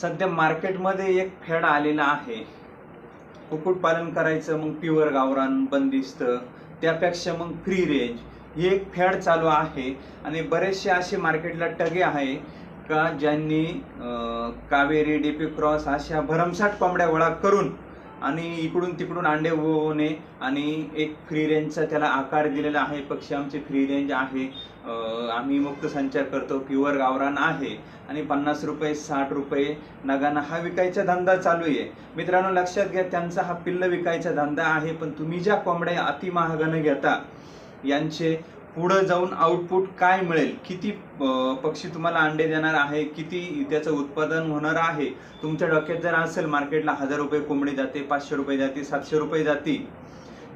सध्या मार्केटमध्ये एक फेड आलेला आहे. कुक्कुटपालन करायचं मग प्युअर गावरान बंदिस्त त्यापेक्षा मग फ्री रेंज ही एक फॅड चालू आहे आणि बरेचसे असे मार्केटला टगे आहे का ज्यांनी कावेरी डीपी क्रॉस अशा भरमसाठ कोंबड्या गोळा करून आणि इकडून तिकडून अंडे उगवणे आणि एक फ्री रेंजचा त्याला आकार दिलेला आहे. पक्षी आमची फ्री रेंज आहे. आम्ही मुक्त संचार करतो. प्युअर गावरान आहे. आणि पन्नास रुपये साठ रुपये नगाना हा विकायचा धंदा चालू आहे. मित्रांनो लक्षात घ्या त्यांचा हा पिल्ल विकायचा धंदा आहे. पण तुम्ही ज्या कोंबड्या अति महागानं घेता यांचे पुढं जाऊन आउटपुट काय मिळेल? किती पक्षी तुम्हाला अंडे देणार आहे? किती त्याचं उत्पादन होणार आहे? तुमच्या डोक्यात जर असेल मार्केटला हजार रुपये कोंबडी जाते पाचशे रुपये जाते सातशे रुपये जाते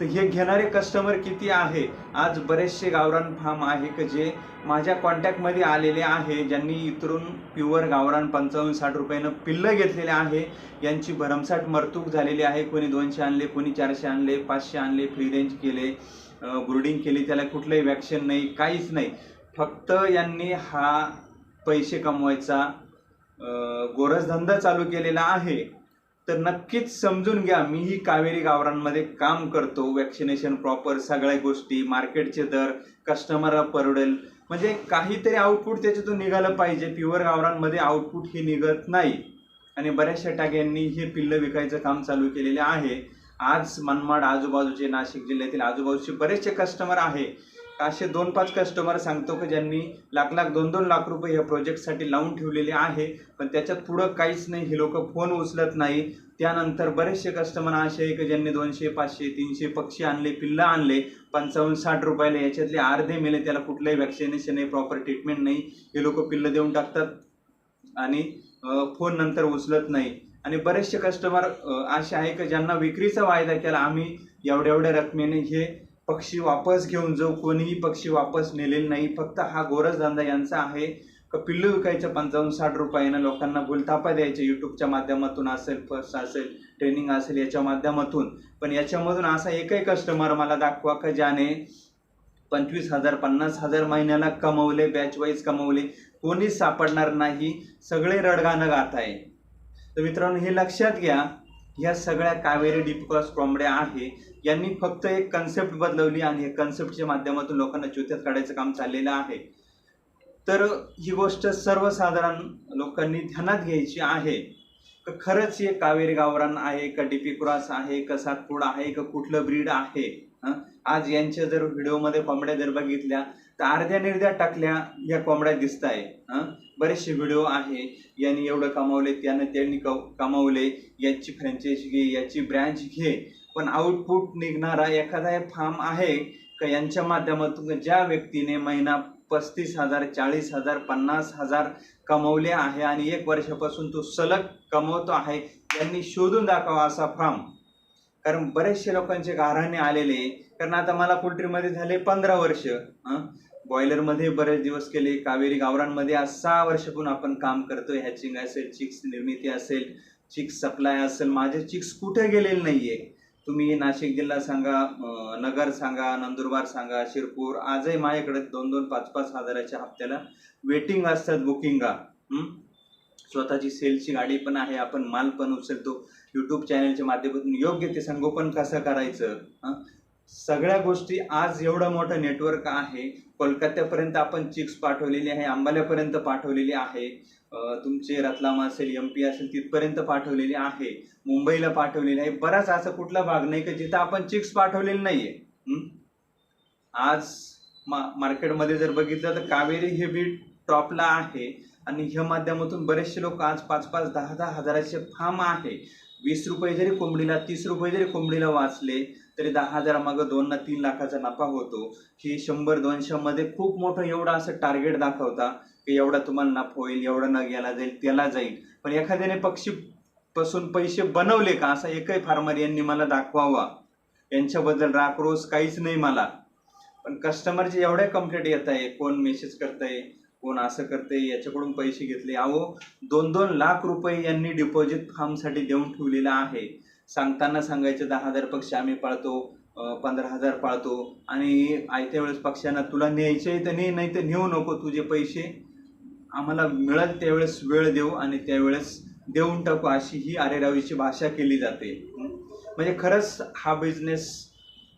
तर हे घेणारे कस्टमर किती आहे? आज बरेचसे गावरान फार्म आहे की जे माझ्या कॉन्टॅक्टमध्ये आलेले आहे ज्यांनी इतरून प्युअर गावरान पंचावन्न साठ रुपयानं पिल्लं घेतलेले आहे. यांची भरमसाठ मरतूक झालेली आहे. कोणी दोनशे आणले कोणी चारशे आणले पाचशे आणले फ्री रेंज केले. ब्रुडिंग केली त्याला कुठलंही वॅक्सिन नाही काहीच नाही. फक्त यांनी हा पैसे कमवायचा गोरसधंदा चालू केलेला आहे. तर नक्कीच समजून घ्या मीही कावेरी गावरांमध्ये काम करतो वॅक्सिनेशन प्रॉपर सगळ्या गोष्टी मार्केटचे दर कस्टमरला परवडेल. म्हणजे काहीतरी आउटपुट त्याच्यातून निघालं पाहिजे. प्युअर गावरांमध्ये आउटपुट हे निघत नाही. आणि बऱ्याचशा टाक्यांनी हे पिल्लं विकायचं काम चालू केलेले आहे. आज मनमाड आजूबाजूचे नाशिक जिल्ह्यातील आजूबाजूचे बरेचसे कस्टमर आहे. असे दोन पाच कस्टमर सांगतो की ज्यांनी लाख लाख दोन दोन लाख रुपये या प्रोजेक्टसाठी लावून ठेवलेले आहे. पण त्याच्यात पुढं काहीच नाही हे लोक फोन उचलत नाही. त्यानंतर बरेचसे कस्टमर असे आहे की ज्यांनी दोनशे पाचशे तीनशे पक्षी आणले पिल्लं आणले पंचावन्न साठ रुपयाला याच्यातले अर्धे मेले त्याला कुठलंही वॅक्सिनेशन नाही प्रॉपर ट्रीटमेंट नाही. हे लोक पिल्लं देऊन टाकतात आणि फोन नंतर उचलत नाही. आणि बरेचसे कस्टमर असे आहे की ज्यांना विक्रीचा वायदा केला आम्ही एवढ्या एवढ्या रकमेने हे पक्षी वापस घेऊन जाऊ. कोणीही पक्षी वापस नेलेले नाही. फक्त हा गोरस धंदा यांचा आहे का पिल्लू विकायचं पंचावन्न साठ रुपयानं लोकांना बोलतापा द्यायचे. यूट्यूबच्या माध्यमातून असेल फर्स्ट असेल ट्रेनिंग असेल याच्या माध्यमातून. पण याच्यामधून असा एकही कस्टमर मला दाखवा का ज्याने पंचवीस हजार पन्नास हजार महिन्याला कमवले बॅच वाईज कमवले. कोणीच सापडणार नाही. सगळे रडगाणं गात आहे तर मित्रांनो हे लक्षात घ्या ह्या सगळ्या कावेरी डिपक्रॉस कोंबड्या आहे. यांनी फक्त एक कन्सेप्ट बदलवली आणि या कन्सेप्टच्या माध्यमातून लोकांना चुत्यात काढायचं काम चाललेलं आहे. तर ही गोष्ट सर्वसाधारण लोकांनी ध्यानात घ्यायची आहे. का खरंच हे कावेरी गावरान आहे का डीपी क्रॉस आहे का सातपुडा आहे का कुठलं ब्रीड आहे? आज यांच्या जर व्हिडिओमध्ये कोंबड्या जर बघितल्या तर अर्ध्या निर्ध्या टाकल्या या कोंबड्या दिसत आहे बरेचसे व्हिडिओ आहे. यांनी एवढं कमावले त्यानं त्यांनी कमावले. याची फ्रँचायझी घे याची ब्रँच घे. पण आउटपुट निघणारा एखादा फार्म आहे का यांच्या माध्यमातून ज्या व्यक्तीने महिना पस्तीस हजार चाळीस हजार पन्नास हजार कमवले आहे आणि एक वर्षापासून तो सलग कमवतो आहे यांनी शोधून दाखवा असा फार्म कारण बरेचसे लोकांचे गाराणे आलेले कारण आता मला पोल्ट्रीमध्ये झाले पंधरा वर्ष हं? बॉयलरमध्ये बरेच दिवस केले कावेरी गावरांमध्ये आज सहा वर्षापून आपण काम करतोय. हॅचिंग असेल चिक्स निर्मिती असेल चिक्स सप्लाय असेल माझे चिक्स कुठे गेलेले नाहीये. तुम्ही नाशिक जिल्हा सांगा नगर सांगा नंदुरबार सांगा शिरपूर आजही माझ्याकडे दोन दोन पाच पाच हजाराच्या हप्त्याला वेटिंग असतात बुकिंगा स्वतःची सेलची गाडी पण आहे आपण माल पण उचलतो. यूट्यूब चॅनलच्या माध्यमातून योग्य ते संगोपन कसं करायचं? सगळ्या गोष्टी आज एवढं मोठं नेटवर्क आहे. कोलकात्यापर्यंत आपण चिक्स पाठवलेली आहे अंबाल्यापर्यंत पाठवलेली आहे. तुमचे रतलाम असेल एम पी असेल तिथपर्यंत पाठवलेली आहे. मुंबईला पाठवलेली आहे. बराच असा कुठला भाग नाही का जिथं आपण चिक्स पाठवलेले नाहीये. आज मा मार्केटमध्ये जर बघितलं तर कावेरी हे बीट टॉपला आहे. आणि ह्या माध्यमातून बरेचसे लोक आज पाच पाच दहा दहा हजाराचे फार्म आहे. वीस रुपये जरी कोंबडीला तीस रुपये जरी कोंबडीला वाचले तरी दहा हजारामागं दोन ना तीन लाखाचा नफा होतो. हे शंभर दोनशेमध्ये खूप मोठं एवढं असं टार्गेट दाखवता की एवढा तुम्हाला नफा होईल एवढं न गेला जाईल त्याला जाईल. पण एखाद्याने पक्षी पासून पैसे बनवले का असा एकही फार्मर यांनी मला दाखवावा. यांच्याबद्दल राखरोस रोज काहीच नाही मला. पण कस्टमरचे एवढे कंप्लेंट येत आहे कोण मेसेज करतंय कोण असं करते याच्याकडून पैसे घेतले. अहो दोन दोन लाख रुपये यांनी डिपॉझिट फार्मसाठी देऊन ठेवलेलं आहे. सांगताना सांगायचं दहा हजार पक्ष आम्ही पाळतो पंधरा हजार पाळतो. आणि आयत्या वेळेस पक्ष्यांना तुला न्यायचे तर ने नाही तर नेऊ नको तुझे पैसे. आम्हाला मिळेल त्यावेळेस वेळ देऊ आणि त्यावेळेस देऊन टाकू अशी ही अरेरावीची भाषा केली जाते. म्हणजे खरंच हा बिझनेस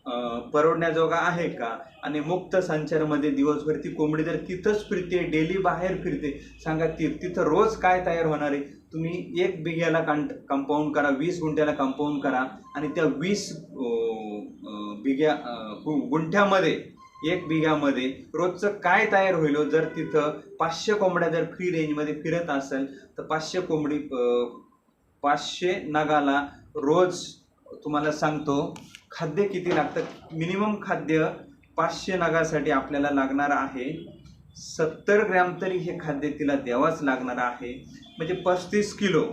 परवडण्याजोगा आहे का? आणि मुक्त संचारमध्ये दिवसभर ती कोंबडी जर तिथंच फिरते डेली बाहेर फिरते सांगा ती तिथं रोज काय तयार होणार आहे? तुम्ही एक बिघ्याला कां कंपाऊंड करा वीस गुंठ्याला कंपाऊंड करा आणि त्या वीस बिघ्या गुंठ्यामध्ये एक बिघ्यामध्ये रोजचं काय तयार होईल हो? जर तिथं पाचशे कोंबड्या जर फ्री रेंजमध्ये फिरत असेल तर पाचशे कोंबडी पाचशे नगाला रोज तुम्हाला सांगतो खाद्य किती लागतं? मिनिमम खाद्य पाचशे नगासाठी आपल्याला लागणार आहे. सत्तर ग्रॅम तरी हे खाद्य तिला द्यावाच लागणार आहे. म्हणजे पस्तीस किलो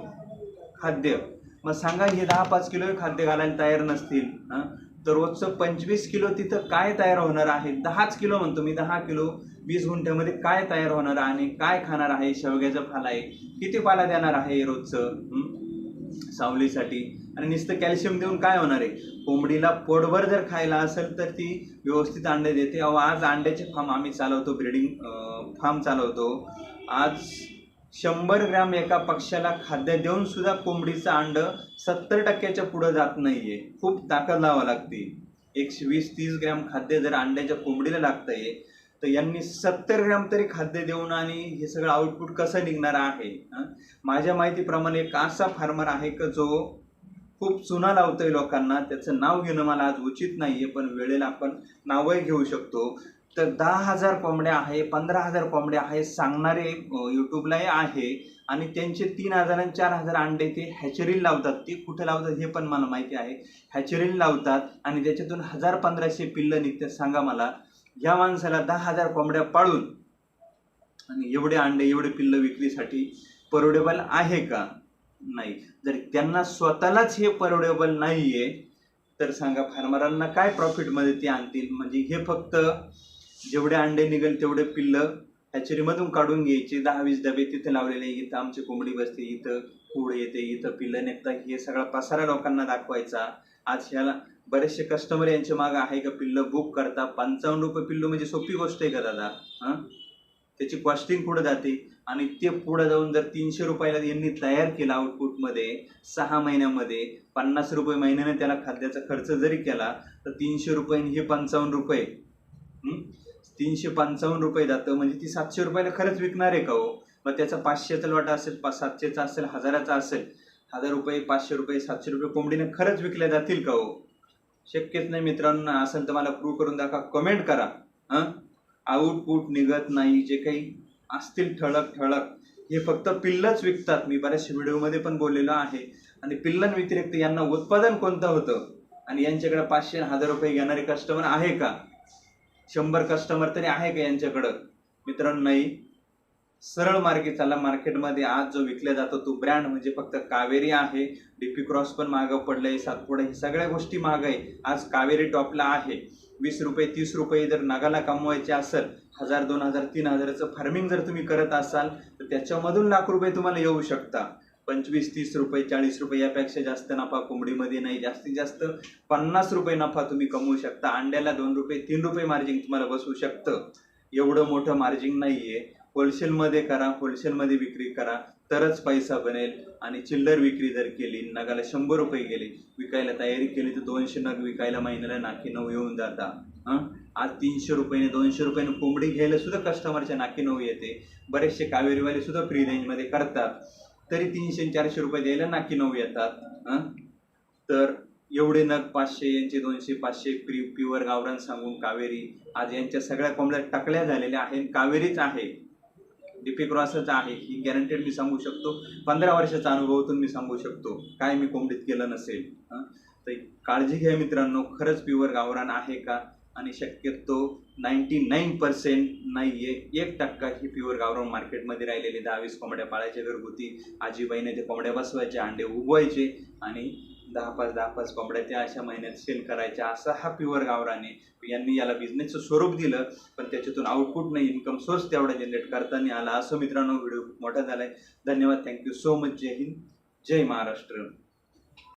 खाद्य. मग सांगा हे दहा पाच किलो खाद्य घालायला तयार नसतील हां? तर रोजचं पंचवीस किलो तिथं काय तयार होणार आहे? दहाच किलो म्हणतो मी दहा किलो. वीस गुंठ्यामध्ये काय तयार होणार आहे आणि काय खाणार आहे? शेवग्याचं फाला आहे. किती पाला देणार आहे रोजचं सावलीसाठी. आणि नुसतं कॅल्शियम देऊन काय होणार आहे? कोंबडीला पोटभर जर खायला असेल तर ती व्यवस्थित अंडे देते. अहो आज अंड्याचे फार्म आम्ही चालवतो ब्रिडिंग फार्म चालवतो. आज शंभर ग्रॅम एका पक्षाला खाद्य देऊन सुद्धा कोंबडीचं अंड सत्तर टक्क्याच्या पुढं जात नाहीये. खूप ताकद लावा लागते. एकशे वीस तीस ग्रॅम खाद्य जर अंड्याच्या कोंबडीला लागतंय तर यांनी सत्तर ग्रॅम तरी खाद्य देऊन आणि हे सगळं आउटपुट कसं निघणार आहे? माझ्या माहितीप्रमाणे एक असा फार्मर आहे का जो खूप चुना लावतोय लोकांना. त्याचं नाव घेणं मला आज उचित नाहीये पण वेळेला आपण नावही घेऊ शकतो. तर दहा हजार कोंबड्या आहे पंधरा हजार कोंबड्या आहे सांगणारे यूट्यूबलाही युट्यूबलाही आहे. आणि त्यांचे तीन हजार आणि चार हजार अंडे ते हॅचरीला लावतात. ते कुठे लावतात हे पण मला माहिती आहे. हॅचरीला लावतात आणि त्याच्यातून हजार पंधराशे पिल्लं निघतात. सांगा मला या माणसाला दहा हजार कोंबड्या पाळून आणि एवढे अंडे एवढे पिल्लं विक्रीसाठी परवडेबल आहे का? नाही. जर त्यांना स्वतःलाच हे परवडेबल नाहीये तर सांगा फार्मरांना काय प्रॉफिटमध्ये ते आणतील? म्हणजे हे फक्त जेवढे अंडे निघेल तेवढे पिल्लं हॅचरीमधून काढून घ्यायचे दहा वीस डबे तिथे लावलेले इथं आमची कोंबडी बसते इथं कूड येते इथं पिल्लं निघतात हे सगळा पसारा लोकांना दाखवायचा. आज ह्याला बरेचसे कस्टमर यांच्या मागं आहे का पिल्लं बुक करता पंचावन्न रुपये पिल्लू म्हणजे सोपी गोष्ट आहे का दादा? हां? त्याची कॉस्टिंग पुढे जाते? आणि ते पुढे जाऊन जर तीनशे रुपयाला यांनी तयार केलं आउटपुटमध्ये सहा महिन्यामध्ये पन्नास रुपये महिन्याने त्याला खाद्याचा खर्च जरी केला तर तीनशे रुपये हे पंचावन्न रुपये. तीनशे पंचावन्न रुपये जातं. म्हणजे ती सातशे रुपयाला खरंच विकणार आहे का हो? मग त्याचा पाचशेचा लोटा असेल पा सातशेचा असेल हजाराचा असेल हजार रुपये पाचशे रुपये सातशे रुपये कोंबडीने खरंच विकल्या जातील का हो? शक्यच नाही मित्रांनो. असेल तर मला प्रूव्ह करून दाखवा. कमेंट करा. हां? आउटपुट निघत नाही जे काही असतील ठळक ठळक हे फक्त पिल्लच विकतात. मी बऱ्याचशा व्हिडिओमध्ये पण बोललेलो आहे. आणि पिल्लन व्यतिरिक्त यांना उत्पादन कोणतं होतं? आणि यांच्याकडे पाचशे हजार रुपये घेणारे कस्टमर आहे का? शंभर कस्टमर तरी आहे का यांच्याकडं? मित्रांनो नाही सरळ मार्गे चालला. मार्केटमध्ये आज जो विकला जातो तो ब्रँड म्हणजे फक्त कावेरी आहे. डीपी क्रॉस पण मागं पडलंय सातपुडा हे सगळ्या गोष्टी मागं आहे. आज कावेरी टॉपला आहे. वीस रुपये तीस रुपये जर नगाला कमवायचे असेल हजार दोन हजार तीन हजाराचं फार्मिंग जर तुम्ही करत असाल तर त्याच्यामधून लाख रुपये तुम्हाला येऊ शकता पंचवीस तीस रुपये चाळीस रुपये यापेक्षा जास्त नफा कोंबडीमध्ये नाही. जास्तीत जास्त पन्नास रुपये नफा तुम्ही कमवू शकता. अंड्याला दोन रुपये तीन रुपये मार्जिन तुम्हाला बसू शकतं. एवढं मोठं मार्जिन नाहीये. होलसेलमध्ये करा होलसेलमध्ये विक्री करा. तरच पैसा बनेल आणि चिल्लर विक्री जर केली नगाला शंभर रुपये गेले विकायला तयारी केली तर दोनशे नग विकायला महिन्याला नाकी नऊ येऊन जाता आज तीनशे रुपयाने दोनशे रुपयाने कोंबडी घ्यायला सुद्धा कस्टमरच्या नाकी नऊ येते. बरेचसे कावेरीवाले सुद्धा फ्री रेंजमध्ये करतात. तरी तीनशे चारशे रुपये द्यायला नाकी नऊ येतात. तर एवढे नग पाचशे यांचे दोनशे पाचशे प्री प्युअर गावरान सांगून कावेरी आज यांच्या सगळ्या कोंबड्या टकल्या झालेल्या आहेत. कावेरीच आहे. डीपी क्रॉसच आहे ही गॅरंटेड मी सांगू शकतो. पंधरा वर्षाचा अनुभवातून मी सांगू शकतो. काय मी कोंबडीत केलं नसेल तर काळजी घ्या मित्रांनो खरंच प्युअर गावरान आहे का? आणि शक्यतो नाईन्टी नाईन पर्सेंट नाही आहे एक टक्का ही प्युअर गावरान मार्केटमध्ये राहिलेली दहावीस कोंबड्या पाळायच्या घरगुती. आजीबाईने ते कोंबड्या बसवायचे अंडे उगवायचे आणि दहा पाच दहा पाच कोंबड्या त्या अशा महिन्यात सेल करायच्या. असा हा प्युअर गावराने यांनी याला बिझनेसचं स्वरूप दिलं पण त्याच्यातून आउटपुट नाही इन्कम सोर्स तेवढा जनरेट करताना आला. असं मित्रांनो व्हिडिओ खूप मोठा झालाय. धन्यवाद. थँक्यू सो मच जय हिंद. जय महाराष्ट्र.